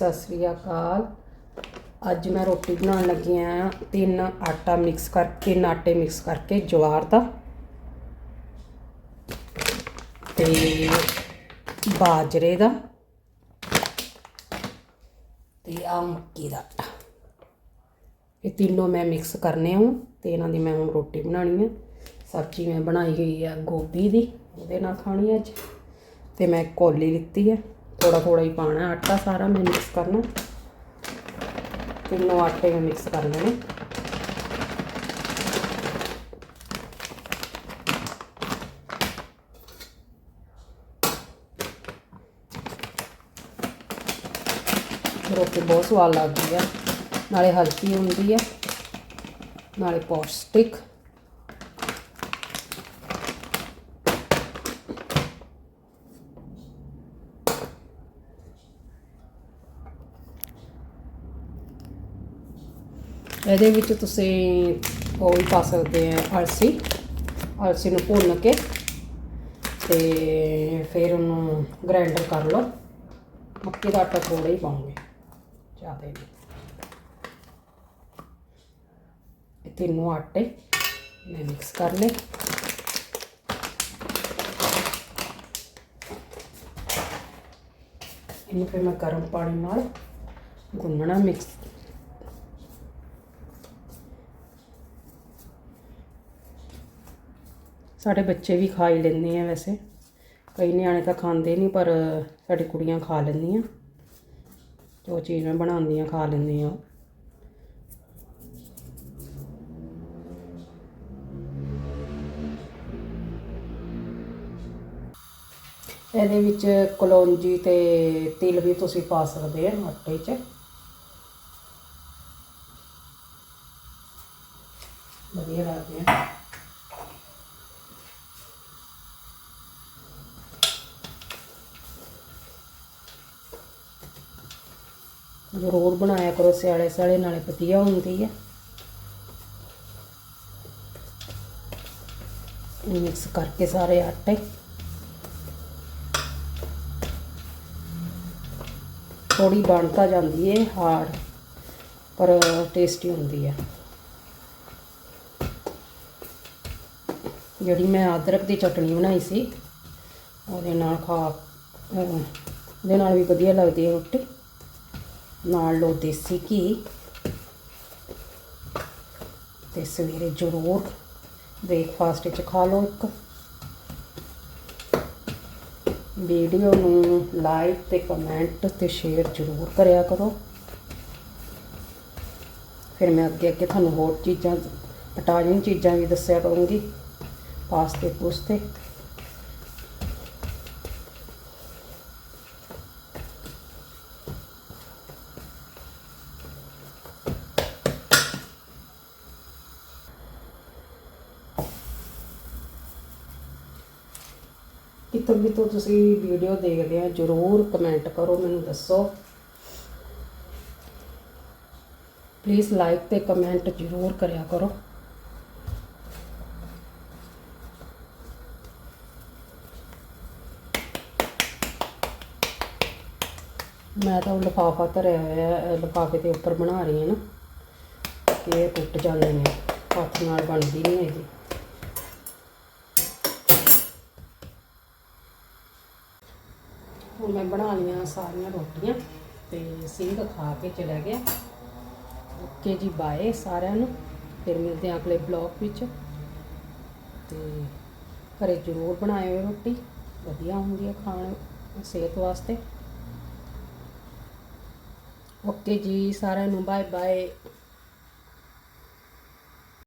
ਸਤਿ ਸ੍ਰੀ ਅਕਾਲ। ਅੱਜ ਮੈਂ ਰੋਟੀ ਬਣਾਉਣ ਲੱਗੀ ਆ। ਤਿੰਨ ਆਟਾ ਮਿਕਸ ਕਰ, ਤਿੰਨ ਆਟੇ ਮਿਕਸ ਕਰਕੇ ਜਵਾਰ ਦਾ। ਤੇ ਬਾਜਰੇ ਦਾ। ਤੇ ਆ ਮੱਕੀ ਦਾ ਆਟਾ। ਇਹ ਤਿੰਨੋਂ ਮੈਂ ਮਿਕਸ ਕਰਨੇ ਹਾਂ ਤੇ ਇਹਨਾਂ ਦੀ ਮੈਂ ਹੁਣ ਰੋਟੀ ਬਣਾਉਣੀ ਹੈ ਸਬਜ਼ੀ ਮੈਂ ਬਣਾਈ ਹੋਈ ਆ ਗੋਭੀ ਦੀ, ਉਹਦੇ ਨਾਲ ਖਾਣੀ ਹੈ ਅੱਜ। ਤੇ ਮੈਂ ਕੋਲੀ ਲਿੱਤੀ ਹੈ ਥੋੜਾ ਥੋੜਾ ਹੀ। ਪਾਣਾ ਆਟਾ ਸਾਰਾ ਮੈਂ ਮਿਕਸ ਕਰਨਾ। ਤਿੰਨੋਂ ਆਟੇ ਮੈਂ ਮਿਕਸ ਕਰ ਲੈਣੇ ਰੋਟੀ ਬਹੁਤ ਸਵਾਦ ਲੱਗਦੀ ਆ। ਨਾਲੇ ਹਲਕੀ ਹੁੰਦੀ ਆ। ਨਾਲੇ ਪੌਸ਼ਟਿਕ। ਇਹਦੇ ਵਿੱਚ ਤੁਸੀਂ ਉਹ ਵੀ ਪਾ ਸਕਦੇ ਆ ਅਲਸੀ। ਅਲਸੀ ਨੂੰ ਭੁੰਨ ਕੇ ਤੇ ਫਿਰ ਉਹਨੂੰ ਗ੍ਰਾਈਂਡਰ ਕਰ ਲਓ। ਮੱਕੀ ਦਾ ਆਟਾ ਥੋੜਾ ਹੀ ਪਾਉਂਗੇ, ਜ਼ਿਆਦਾ ਨਹੀਂ। ਇਹ ਤਿੰਨੋਂ ਆਟੇ ਮੈਂ ਮਿਕਸ ਕਰ ਲਏ। ਇਹਨੂੰ ਫਿਰ ਮੈਂ ਗਰਮ ਪਾਣੀ ਨਾਲ ਗੁੰਨਣਾ ਮਿਕਸ ਸਾਡੇ ਬੱਚੇ ਵੀ ਖਾ ਹੀ ਲੈਂਦੇ ਆ ਵੈਸੇ। ਕਈ ਨਿਆਣੇ ਤਾਂ ਖਾਂਦੇ ਨਹੀਂ ਪਰ ਸਾਡੀ ਕੁੜੀਆਂ ਖਾ ਲੈਂਦੀਆਂ। ਜੋ ਚੀਜ਼ ਮੈਂ ਬਣਾਉਂਦੀ ਆ ਖਾ ਲੈਂਦੀ ਉਹ। ਇਹਦੇ ਵਿੱਚ ਕਲੌਂਜੀ ਤੇ ਤਿਲ ਵੀ ਤੁਸੀਂ ਪਾ ਸਕਦੇ ਆ ਆਟੇ 'ਚ। ਵਧੀਆ ਲੱਗਦੇ ਆ। ਜ਼ਰੂਰ ਬਣਾਇਆ ਕਰੋ, ਸਿਆਲੇ ਸਿਆਲੇ ਨਾਲੇ ਵਧੀਆ ਹੁੰਦੀ ਹੈ ਮਿਕਸ ਕਰਕੇ ਸਾਰੇ ਆਟੇ। ਥੋੜੀ ਬਣ ਤਾਂ ਜਾਂਦੀ ਹੈ ਹਾਰਡ, ਪਰ ਟੇਸਟੀ ਹੁੰਦੀ ਹੈ ਜਿਹੜੀ ਮੈਂ ਅਦਰਕ ਦੀ ਚਟਣੀ ਬਣਾਈ ਸੀ, ਉਹਦੇ ਨਾਲ ਖਾ ਉਹਦੇ ਨਾਲ ਵੀ ਵਧੀਆ ਲੱਗਦੀ ਹੈ ਰੋਟੀ। ਨਾਲ ਲਓ ਦੇਸੀ ਘੀ। ਤੇ ਸਵੇਰੇ ਜ਼ਰੂਰ ਬ੍ਰੇਕਫਾਸਟ ਵਿੱਚ ਖਾ ਲਓ ਇੱਕ। ਵੀਡੀਓ ਨੂੰ ਲਾਈਕ ਤੇ ਕਮੈਂਟ ਤੇ ਸ਼ੇਅਰ ਜ਼ਰੂਰ ਕਰਿਆ ਕਰੋ। ਫਿਰ ਮੈਂ ਅੱਗੇ ਅੱਗੇ ਤੁਹਾਨੂੰ ਹੋਰ ਚੀਜ਼ਾਂ ਇਟਾਲੀਅਨ ਚੀਜ਼ਾਂ ਵੀ ਦੱਸਿਆ ਕਰੂੰਗੀ। ਪਾਸਤੇ ਪੂਸਤੇ। ਕਿਤੋਂ ਕਿਤੋਂ ਤੁਸੀਂ ਵੀਡੀਓ ਦੇਖਦੇ ਆ, ਜਰੂਰ ਕਮੈਂਟ ਕਰੋ, ਮੈਨੂੰ ਦੱਸੋ। ਪਲੀਜ਼ ਲਾਈਕ ਤੇ ਕਮੈਂਟ ਜਰੂਰ ਕਰਿਆ ਕਰੋ। ਮੈਂ ਤਾਂ ਲਿਫਾਫਾ ਧਰਿਆ ਹੋਇਆ ਲਿਫਾਫੇ ਦੇ ਉੱਪਰ ਬਣਾ ਰਹੀ ਹਾਂ ਨਾ ਕਿ ਇਹ ਟੁੱਟ ਜਾਂਦੇ ਨੇ, ਹੱਥ ਨਾਲ ਬਣਦੀ ਨਹੀਂ ਹੈਗੀ। ਹੁਣ ਮੈਂ ਬਣਾ ਲਈਆਂ ਸਾਰੀਆਂ ਰੋਟੀਆਂ ਤੇ ਸਿੰਘ ਖਾ ਕੇ ਚਲਾ ਗਿਆ। ਓਕੇ ਜੀ ਬਾਏ ਸਾਰਿਆਂ ਨੂੰ। ਫਿਰ ਮਿਲਦੇ ਹਾਂ ਅਗਲੇ ਬਲੌਗ ਵਿੱਚ। ਤੇ ਘਰੇ ਜ਼ਰੂਰ ਬਣਾਇਓ ਰੋਟੀ। ਵਧੀਆ ਹੁੰਦੀ ਹੈ ਖਾਣ ਸਿਹਤ ਵਾਸਤੇ। ਓਕੇ ਜੀ, ਸਾਰਿਆਂ ਨੂੰ ਬਾਏ ਬਾਏ